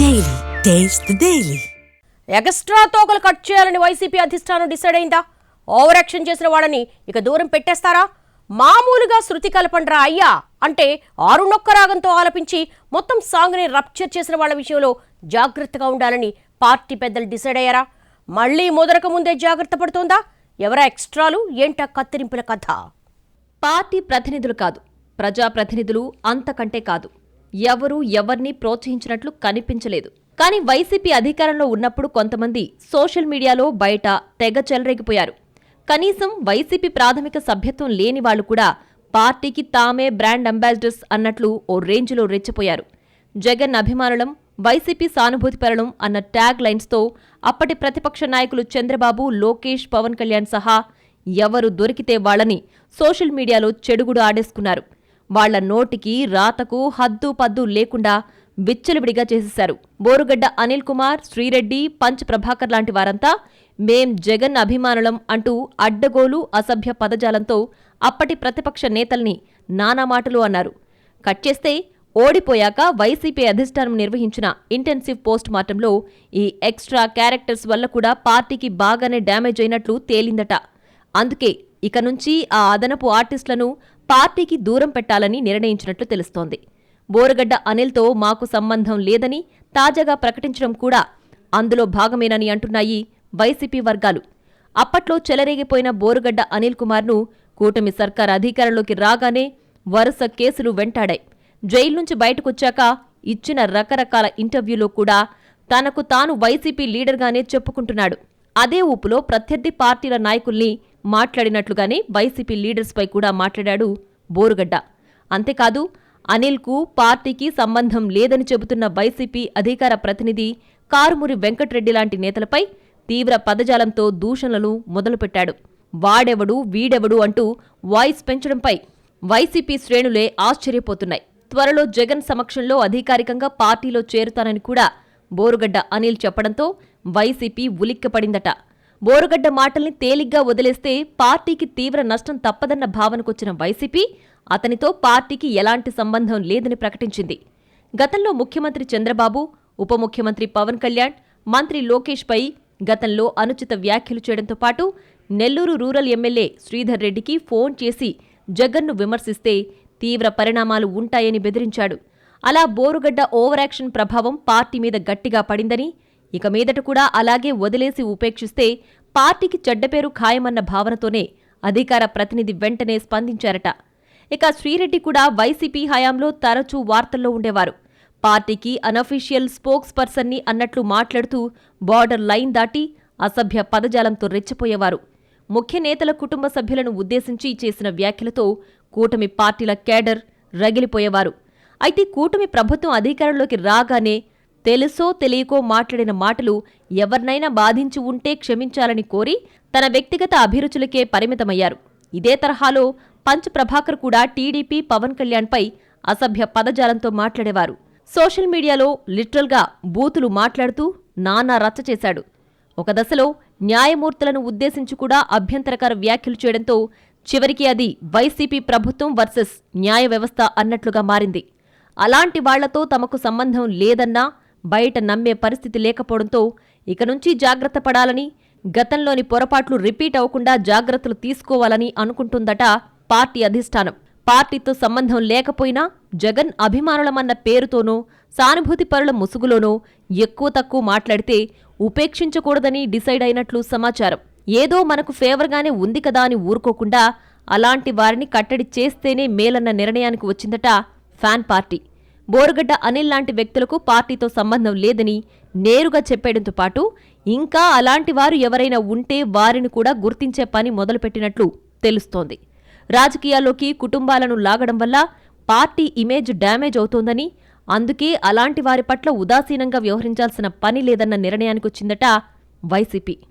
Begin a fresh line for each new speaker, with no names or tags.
Daily. Taste the Daily.
Extra తోకలు cut చేయాలని YCP అధిష్టానం డిసైడ్ అయిందా? ఓవర్ యాక్షన్ చేసిన వాళ్ళని ఇక దూరం పెట్టేస్తారా? మామూలుగా శృతి కలపండ్రా అయ్యా అంటే ఆరునొక్క రాగంతో ఆలపించి మొత్తం సాంగ్ని రప్చర్ చేసిన వాళ్ళ విషయంలో జాగ్రత్తగా ఉండాలని పార్టీ పెద్దలు డిసైడ్ అయ్యారా? మళ్ళీ మొదలక ముందే జాగ్రత్త పడుతోందా? ఎవరా ఎక్స్ట్రాలు? ఏంటా కత్తిరింపుల కథ?
పార్టీ ప్రతినిధులు కాదు. ప్రజాప్రతినిధులు అంతకంటే కాదు. ఎవరూ ఎవరిని ప్రోత్సహించినట్లు కనిపించలేదు. కానీ వైసీపీ అధికారంలో ఉన్నప్పుడు కొంతమంది సోషల్ మీడియాలో బయట తెగ చెలరేగిపోయారు. కనీసం వైసీపీ ప్రాథమిక సభ్యత్వం లేని వాళ్ళు కూడా పార్టీకి తామే బ్రాండ్ అంబాసిడర్స్ అన్నట్లు ఓ రేంజ్లో రెచ్చిపోయారు. జగన్ అభిమానులం వైసీపీ సానుభూతిపరలం అన్న ట్యాగ్ లైన్స్తో అప్పటి ప్రతిపక్ష నాయకులు చంద్రబాబు లోకేష్ పవన్ కళ్యాణ్ సహా ఎవరు దొరికితే వాళ్ళని సోషల్ మీడియాలో చెడుగుడు ఆడేసుకున్నారు. వాళ్ళ నోటికి రాతకు హద్దు పద్దు లేకుండా విచ్చలవిడిగా చేసేశారు. బోరుగడ్డ అనిల్ కుమార్ శ్రీరెడ్డి పంచ్ ప్రభాకర్ లాంటి వారంతా మేం జగన్ అభిమానులం అంటూ అడ్డగోలు అసభ్య పదజాలంతో అప్పటి ప్రతిపక్ష నేతల్ని నానా మాటలు అన్నారు. కట్ చేస్తే ఓడిపోయాక వైసీపీ అధిష్టానం నిర్వహించిన ఇంటెన్సివ్ పోస్ట్ మార్టంలో ఈ ఎక్స్ట్రా క్యారెక్టర్స్ వల్ల కూడా పార్టీకి బాగానే డ్యామేజ్ అయినట్లు తేలిందట. అందుకే ఇక నుంచి ఆ అదనపు ఆర్టిస్టులను పార్టీకి దూరం పెట్టాలని నిర్ణయించినట్లు తెలుస్తోంది. బోరగడ్డ అనిల్తో మాకు సంబంధం లేదని తాజాగా ప్రకటించడం కూడా అందులో భాగమేనని అంటున్నాయి వైసీపీ వర్గాలు. అప్పట్లో చెలరేగిపోయిన బోరుగడ్డ అనిల్ కుమార్ను కూటమి సర్కార్ అధికారంలోకి రాగానే వరుస కేసులు వెంటాడాయి. జైలు నుంచి బయటకొచ్చాక ఇచ్చిన రకరకాల ఇంటర్వ్యూలో కూడా తనకు తాను వైసీపీ లీడర్గానే చెప్పుకుంటున్నాడు. అదే ఊపులో ప్రత్యర్థి పార్టీల నాయకుల్ని మాట్లాడినట్లుగానే వైసీపీ లీడర్స్పై కూడా మాట్లాడాడు బోరుగడ్డ. అంతేకాదు అనిల్కు పార్టీకి సంబంధం లేదని చెబుతున్న వైసీపీ అధికార ప్రతినిధి కారుమూరి వెంకట్రెడ్డి లాంటి నేతలపై తీవ్ర పదజాలంతో దూషణలు మొదలుపెట్టాడు. వాడెవడు వీడెవడు అంటూ వాయిస్ పెంచడంపై వైసీపీ శ్రేణులే ఆశ్చర్యపోతున్నాయి. త్వరలో జగన్ సమక్షంలో అధికారికంగా పార్టీలో చేరుతానని కూడా బోరుగడ్డ అనిల్ చెప్పడంతో వైసీపీ ఉలిక్కిపడిందట. బోరుగడ్డ మాటల్ని తేలిగ్గా వదిలేస్తే పార్టీకి తీవ్ర నష్టం తప్పదన్న భావనకొచ్చిన వైసీపీ అతనితో పార్టీకి ఎలాంటి సంబంధం లేదని ప్రకటించింది. గతంలో ముఖ్యమంత్రి చంద్రబాబు ఉప ముఖ్యమంత్రి పవన్ కళ్యాణ్ మంత్రి లోకేష్పై గతంలో అనుచిత వ్యాఖ్యలు చేయడంతో పాటు నెల్లూరు రూరల్ ఎమ్మెల్యే శ్రీధర్ రెడ్డికి ఫోన్ చేసి జగన్ను విమర్శిస్తే తీవ్ర పరిణామాలు ఉంటాయని బెదిరించాడు. అలా బోరుగడ్డ ఓవరాక్షన్ ప్రభావం పార్టీ మీద గట్టిగా పడిందని ఇక మీదట కూడా అలాగే వదిలేసి ఉపేక్షిస్తే పార్టీకి చెడ్డపేరు ఖాయమన్న భావనతోనే అధికార ప్రతినిధి వెంటనే స్పందించారట. ఇక శ్రీరెడ్డి కూడా వైసీపీ హయాంలో తరచూ వార్తల్లో ఉండేవారు. పార్టీకి అనఫీషియల్ స్పోక్స్ పర్సన్ని అన్నట్లు మాట్లాడుతూ బార్డర్ లైన్ దాటి అసభ్య పదజాలంతో రెచ్చిపోయేవారు. ముఖ్య నేతల కుటుంబ సభ్యులను ఉద్దేశించి చేసిన వ్యాఖ్యలతో కూటమి పార్టీల కేడర్ రగిలిపోయేవారు. అయితే కూటమి ప్రభుత్వం అధికారంలోకి రాగానే తెలుసో తెలియకో మాట్లాడిన మాటలు ఎవరినైనా బాధించి ఉంటే క్షమించాలని కోరి తన వ్యక్తిగత అభిరుచులకే పరిమితమయ్యారు. ఇదే తరహాలో పంచ్ ప్రభాకర్ కూడా టీడీపీ పవన్ కళ్యాణ్పై అసభ్య పదజాలంతో మాట్లాడేవారు. సోషల్ మీడియాలో లిటరల్గా బూతులు మాట్లాడుతూ నానా రచ్చ చేశాడు. ఒక దశలో న్యాయమూర్తులను ఉద్దేశించి కూడా అభ్యంతరకర వ్యాఖ్యలు చేయడంతో చివరికి అది వైసీపీ ప్రభుత్వం వర్సెస్ న్యాయ వ్యవస్థ అన్నట్లుగా మారింది. అలాంటి వాళ్ళతో తమకు సంబంధం లేదన్నా బయట నమ్మే పరిస్థితి లేకపోవడంతో ఇక నుంచి జాగ్రత్త పడాలని గతంలోని పొరపాట్లు రిపీట్ అవ్వకుండా జాగ్రత్తలు తీసుకోవాలని అనుకుంటుందట పార్టీ అధిష్టానం. పార్టీతో సంబంధం లేకపోయినా జగన్ అభిమానులమన్న పేరుతోనో సానుభూతిపరుల ముసుగులోనూ ఎక్కువ తక్కువ మాట్లాడితే ఉపేక్షించకూడదని డిసైడ్ అయినట్లు సమాచారం. ఏదో మనకు ఫేవర్గానే ఉంది కదా అని ఊరుకోకుండా అలాంటి వారిని కట్టడి చేస్తేనే మేలన్న నిర్ణయానికి వచ్చిందట ఫ్యాన్ పార్టీ. బోరుగడ్డ అనిల్ లాంటి వ్యక్తులకు పార్టీతో సంబంధం లేదని నేరుగా చెప్పేయడంతో పాటు ఇంకా అలాంటి వారు ఎవరైనా ఉంటే వారిని కూడా గుర్తించే పని మొదలుపెట్టినట్లు తెలుస్తోంది. రాజకీయాల్లోకి కుటుంబాలను లాగడం వల్ల పార్టీ ఇమేజ్ డ్యామేజ్ అవుతోందని అందుకే అలాంటి వారి పట్ల ఉదాసీనంగా వ్యవహరించాల్సిన పని లేదన్న నిర్ణయానికొచ్చిందట వైసీపీ.